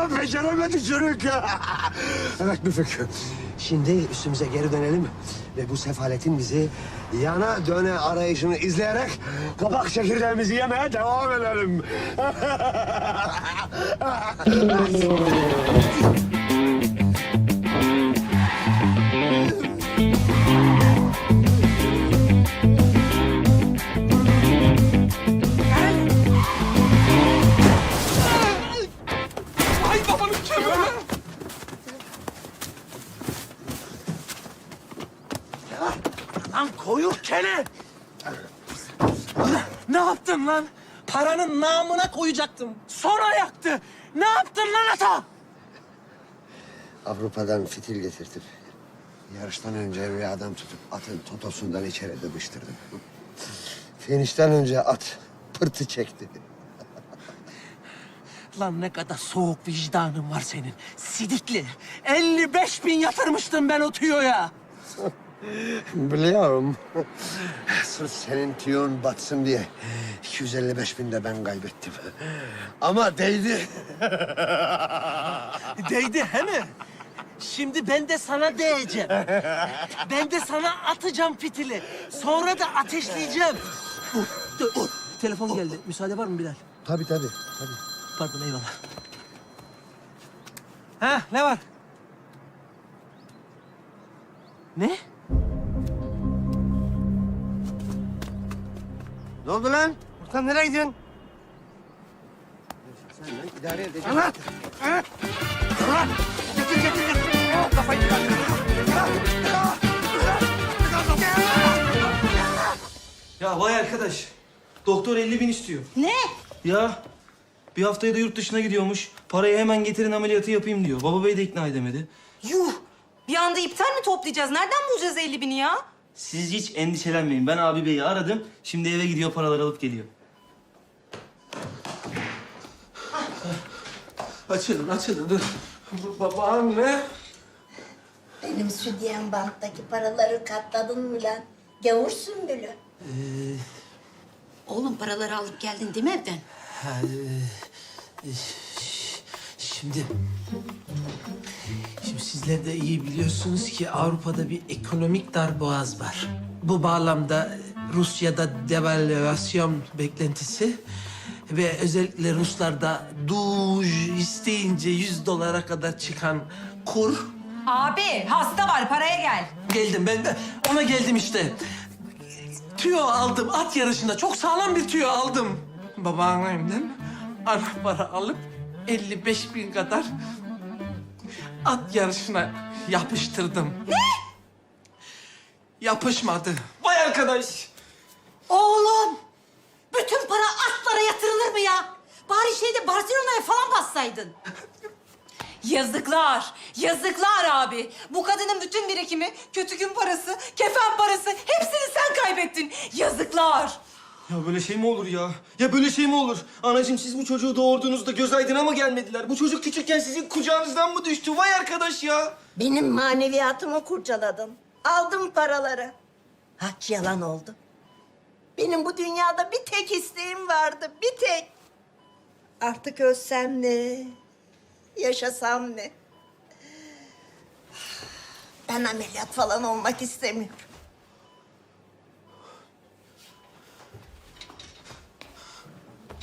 hala beceremedi çocuk. evet Müfük. Şimdi üstümüze geri dönelim ve bu sefaletin bizi yana döne arayışını izleyerek kabak çekirdeğimizi yemeye devam edelim. Ne yaptın lan? Paranın namına koyacaktım. Sonra yaktı. Ne yaptın lan ata? Avrupa'dan fitil getirtip yarıştan önce bir adam tutup atın totosundan içeri dıbıştırdım. Finişten önce at pırtı çekti. Lan ne kadar soğuk vicdanın var senin. Sidikli. 55 bin yatırmıştım ben o tüyoya. Biliyorum. Sırf senin tüyon batsın diye 255 bin de ben kaybettim. Ama değdi. Değdi he mi? Şimdi ben de sana değeceğim. Ben de sana atacağım fitili. Sonra da ateşleyeceğim. Dur, dur. Telefon geldi. Müsaade var mı Bilal? Tabii tabii. tabii. Pardon eyvallah. Ha ne var? Ne? Ne oldu lan? Ortam nereye gidiyorsun? Sen lan idare edeceksin. Anlat. Ha? Anlat. Getir getir getir. Oh, Kafayı çıkar. Ya vay arkadaş. Doktor 50 bin istiyor. Ne? Ya bir haftaya da yurt dışına gidiyormuş. Parayı hemen getirin ameliyatı yapayım diyor. Baba bey de ikna edemedi. Yuh! Bir anda iptal mi toplayacağız? Nereden bulacağız 50 bini ya? Siz hiç endişelenmeyin. Ben abi beyi aradım. Şimdi eve gidiyor paraları alıp geliyor. Açılın açılın dur. Babaanne. Benim südyen banttaki paraları katladın mı lan? Gavursun böyle. Oğlum paraları alıp geldin değil mi evden? Ha, e, Şimdi... Şimdi sizler de iyi biliyorsunuz ki Avrupa'da bir ekonomik darboğaz var. Bu bağlamda Rusya'da devalüasyon beklentisi ve özellikle Ruslarda duj isteyince 100 dolara kadar çıkan kur Abi hasta var paraya gel. Geldim ben de ona geldim işte. Tüyo aldım at yarışında. Çok sağlam bir tüyo aldım. Babaannemden ara para alıp 55 bin kadar at yarışına yapıştırdım. Ne? Yapışmadı. Vay arkadaş. Oğlum! Bütün para atlara yatırılır mı ya? Bari şeyde Barcelona'ya falan bassaydın. Yazıklar. Yazıklar abi. Bu kadının bütün birikimi, kötü gün parası, kefen parası hepsini sen kaybettin. Yazıklar. Ya böyle şey mi olur ya? Ya böyle şey mi olur? Anacığım siz bu çocuğu doğurduğunuzda göz aydına mı gelmediler? Bu çocuk küçükken sizin kucağınızdan mı düştü? Vay arkadaş ya. Benim maneviyatımı kurcaladın. Aldım paraları. Haç yalan oldu. Benim bu dünyada bir tek isteğim vardı, bir tek. Artık ölsem ne, yaşasam ne? Ben ameliyat falan olmak istemiyorum.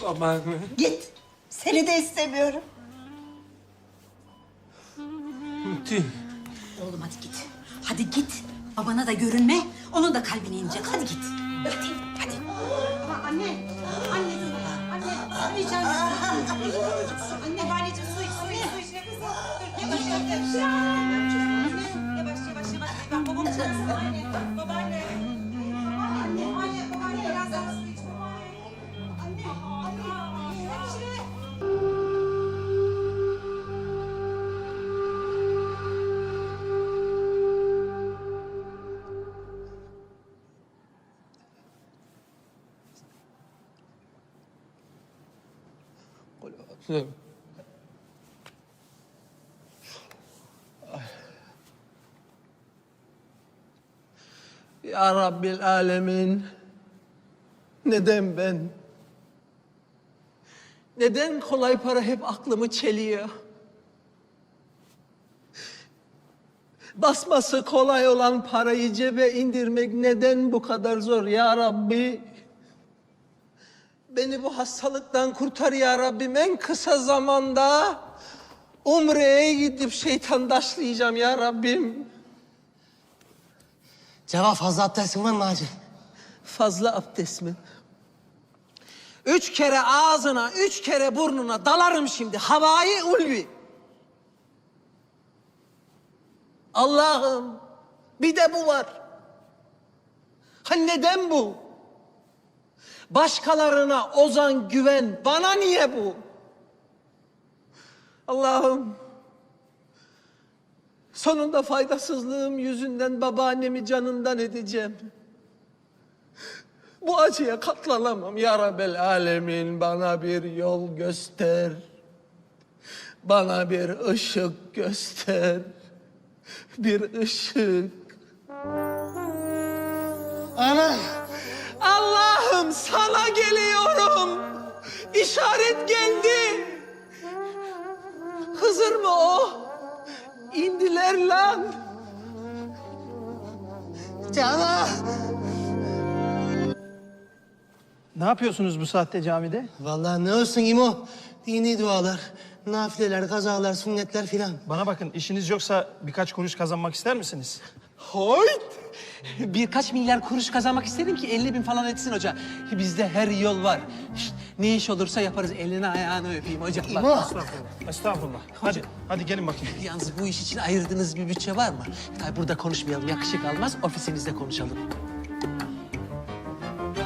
Babaanne. Git, seni de istemiyorum. Tüh. Oğlum hadi git. Hadi git. Babana da görünme. Onun da kalbine inecek. Hadi git. Hadi. Hadi. Anne, anne, anne, su içer misin? Anne, babaanneciğim su iç, su iç, su iç. Nefes al. Dur, yavaş, yavaş, yavaş. Yavaş, yavaş, yavaş. Bak, babam çağırsın. Anne, babaanne. Güzel. Ya Rabbil Alemin, neden ben? Neden kolay para hep aklımı çeliyor? Basması kolay olan parayı cebe indirmek neden bu kadar zor ya Rabbi? Beni bu hastalıktan kurtar ya Rabbim en kısa zamanda. Umre'ye gidip şeytan daşlayacağım ya Rabbim. Cevap fazla abdestin var mı hacı? Fazla abdest mi? Üç kere ağzına, üç kere burnuna dalarım şimdi. Havai ulvi. Allah'ım bir de bu var. Ha neden bu? Başkalarına ozan güven bana niye bu? Allah'ım sonunda faydasızlığım yüzünden babaannemi canından edeceğim. Bu acıya katlanamam ya Rabbel Alemin. Bana bir yol göster. Bana bir ışık göster. Bir ışık. Ana! Allah'ım sana geliyorum. İşaret geldi. Hızır mı o? İndiler lan. Cana! Ne yapıyorsunuz bu saatte camide? Vallahi ne olsun İmo? Dini dualar, nafileler, kazalar, sünnetler filan. Bana bakın işiniz yoksa birkaç kuruş kazanmak ister misiniz? Hoyt! Birkaç milyar kuruş kazanmak istedim ki 50 bin falan etsin hoca. Bizde her yol var. Ne iş olursa yaparız. Elini ayağını öpeyim hocam. Bak! Estağfurullah. Estağfurullah. Hadi, hadi gelin bakayım. Yalnız bu iş için ayırdığınız bir bütçe var mı? Tabii burada konuşmayalım. Yakışık almaz. Ofisinizde konuşalım.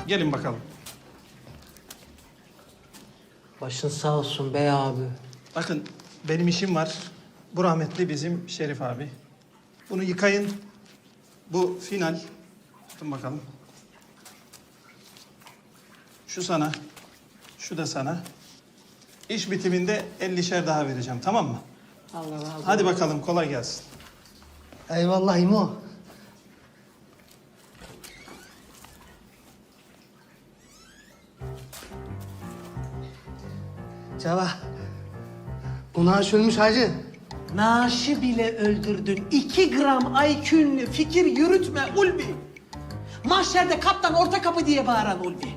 Gelin bakalım. Başın sağ olsun bey abi. Bakın benim işim var. Bu rahmetli bizim Şerif abi. Bunu yıkayın. Bu final. Tutun bakalım. Şu sana. Şu da sana. İş bitiminde 50'şer daha vereceğim tamam mı? Allah olsun. Hadi bakalım kolay gelsin. Eyvallah İmo. Ceva. Bu naaş ölmüş hacı. Naaşı bile öldürdün. İki gram IQ'nle fikir yürütme Ulvi. Mahşerde kaptan orta kapı diye bağıran Ulvi.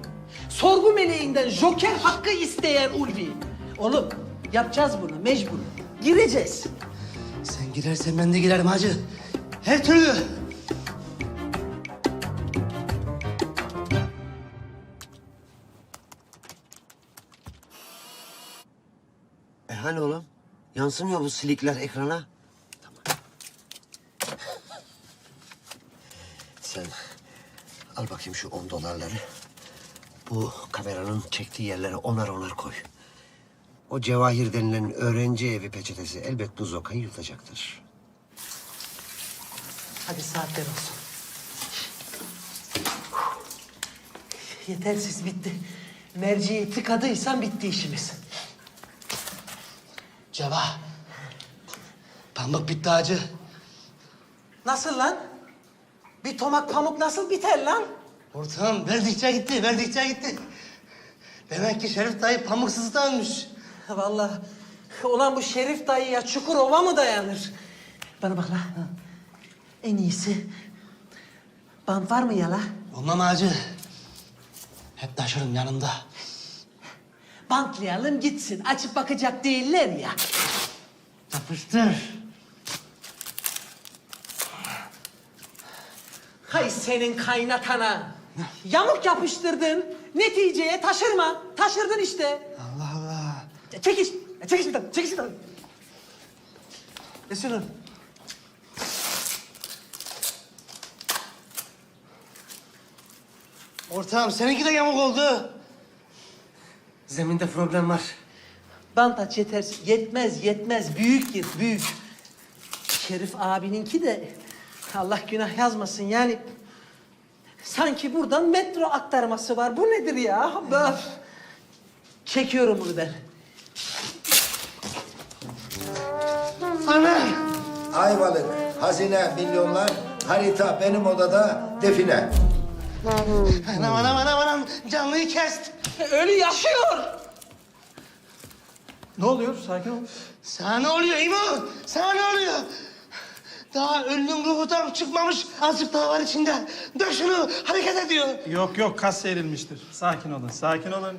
Sorgu meleğinden joker hakkı isteyen Ulvi. Oğlum yapacağız bunu mecbur. Gireceğiz. Sen girersen ben de girerim hacı. Her türlü. Yansımıyor bu silikler ekrana. Sen al bakayım şu on dolarları. Bu kameranın çektiği yerlere onar onar koy. O Cevahir denilen öğrenci evi peçetesi elbet bu zokayı yutacaktır. Hadi saatler olsun. Yetersiz bitti. Merciyi tıkadıysan bitti işimiz. Ceva. Pamuk bitti hacı. Nasıl lan? Bir tomak pamuk nasıl biter lan? Ortağım verdikçe gitti, verdikçe gitti. Demek ki Şerif dayı pamuksuz da ölmüş. Vallahi ulan bu Şerif dayıya Çukurova mı dayanır? Bana bak la. En iyisi bant var mı ya la? Olmam hacı. Hep taşırım yanımda. Bantlayalım gitsin. Açıp bakacak değiller ya. Yapıştır. Hay senin kaynatana. Yamuk yapıştırdın. Neticeye taşırma. Taşırdın işte. Allah Allah. Çekiş. Çekiş bir Çekiş bir Ne şunu? Ortağım seninki de yamuk oldu. Zeminde problem var. Bant aç yetersiz. Yetmez yetmez. Büyük yet büyük. Şerif abininki de Allah günah yazmasın yani. Sanki buradan metro aktarması var. Bu nedir ya? Böf. Çekiyorum bunu ben. Ana! Ayvalık, hazine, milyonlar, harita benim odada, define. Anam anam anam anam canlıyı kest. Ölü yaşıyor. Ne oluyor? Sakin ol. Sana ne oluyor İmo? Sana ne oluyor? Daha ölünün ruhu tam çıkmamış. Azıcık daha var içinde. Dök şunu hareket ediyor. Yok yok kas serilmiştir. Sakin olun, sakin olun.